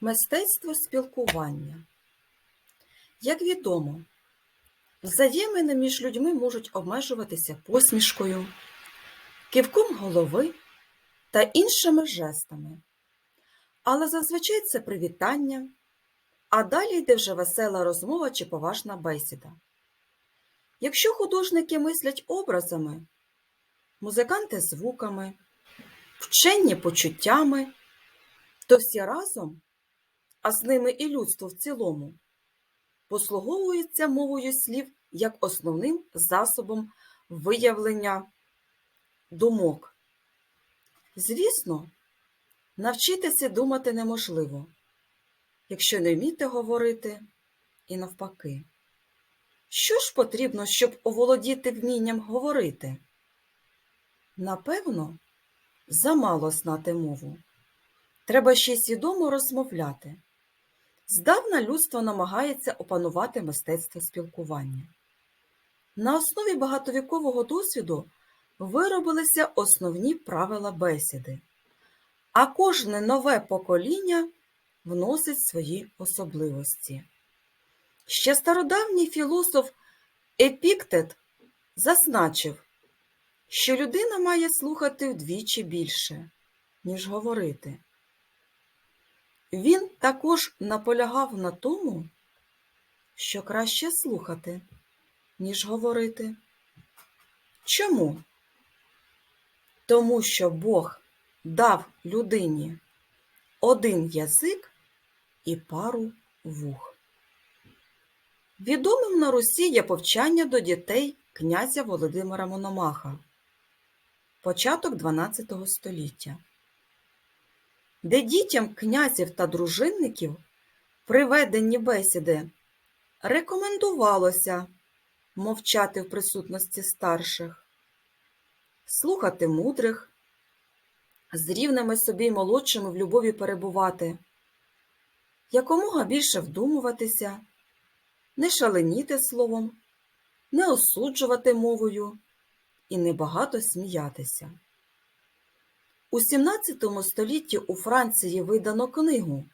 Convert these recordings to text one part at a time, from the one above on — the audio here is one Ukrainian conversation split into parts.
Мистецтво спілкування. Як відомо, взаємини між людьми можуть обмежуватися посмішкою, кивком голови та іншими жестами. Але зазвичай це привітання, а далі йде вже весела розмова чи поважна бесіда. Якщо художники мислять образами, музиканти звуками, вчені почуттями, то всі разом, а з ними і людство в цілому, послуговуються мовою слів як основним засобом виявлення думок. Звісно, навчитися думати неможливо, якщо не вміти говорити і навпаки. Що ж потрібно, щоб оволодіти вмінням говорити? Напевно, замало знати мову. Треба ще свідомо розмовляти. Здавна людство намагається опанувати мистецтво спілкування. На основі багатовікового досвіду виробилися основні правила бесіди, а кожне нове покоління вносить свої особливості. Ще стародавній філософ Епіктет зазначив, що людина має слухати вдвічі більше, ніж говорити. Він також наполягав на тому, що краще слухати, ніж говорити. Чому? Тому що Бог дав людині один язик і пару вух. Відомим на Русі є повчання до дітей князя Володимира Мономаха, початок XII століття, де дітям князів та дружинників при веденні бесіди рекомендувалося мовчати в присутності старших, слухати мудрих, з рівними собі й молодшими в любові перебувати, якомога більше вдумуватися не шаленіти словом, не осуджувати мовою і небагато сміятися. У XVII столітті у Франції видано книгу,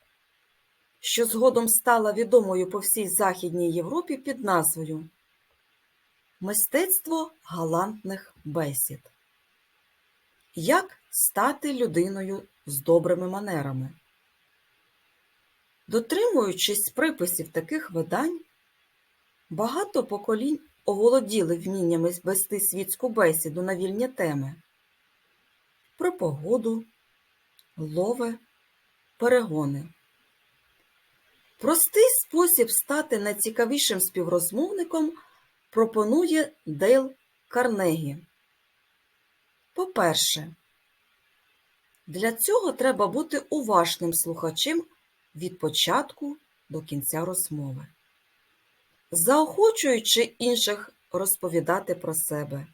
що згодом стала відомою по всій Західній Європі під назвою Мистецтво галантних бесід. Як стати людиною з добрими манерами? Дотримуючись приписів таких видань, Багато поколінь оволоділи вміннями вести світську бесіду на вільні теми про погоду, лове, перегони. Простий спосіб стати найцікавішим співрозмовником пропонує Дейл Карнегі. По-перше, для цього треба бути уважним слухачем від початку до кінця розмови заохочуючи інших розповідати про себе,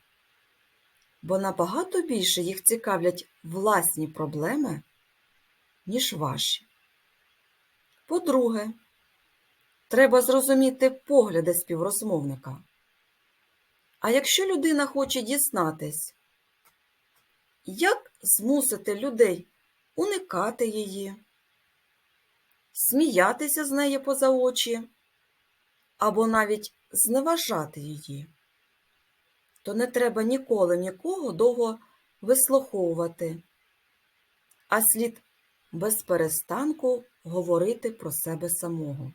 бо набагато більше їх цікавлять власні проблеми, ніж ваші. По-друге, треба зрозуміти погляди співрозмовника. А якщо людина хоче дізнатись, як змусити людей уникати її, сміятися з неї поза очі, або навіть зневажати її, то не треба ніколи нікого довго вислуховувати, а слід без перестанку говорити про себе самого.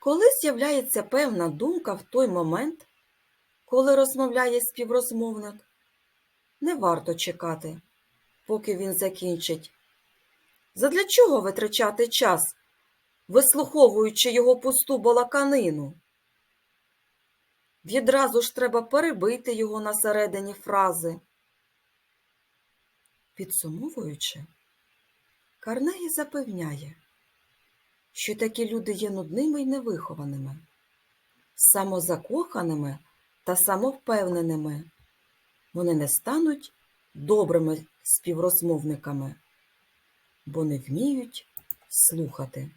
Коли з'являється певна думка в той момент, коли розмовляє співрозмовник, не варто чекати, поки він закінчить. Задля чого витрачати час вислуховуючи його пусту балаканину. Відразу ж треба перебити його на середині фрази. Підсумовуючи, Карнегі запевняє, що такі люди є нудними й невихованими, самозакоханими та самовпевненими. Вони не стануть добрими співрозмовниками, бо не вміють слухати.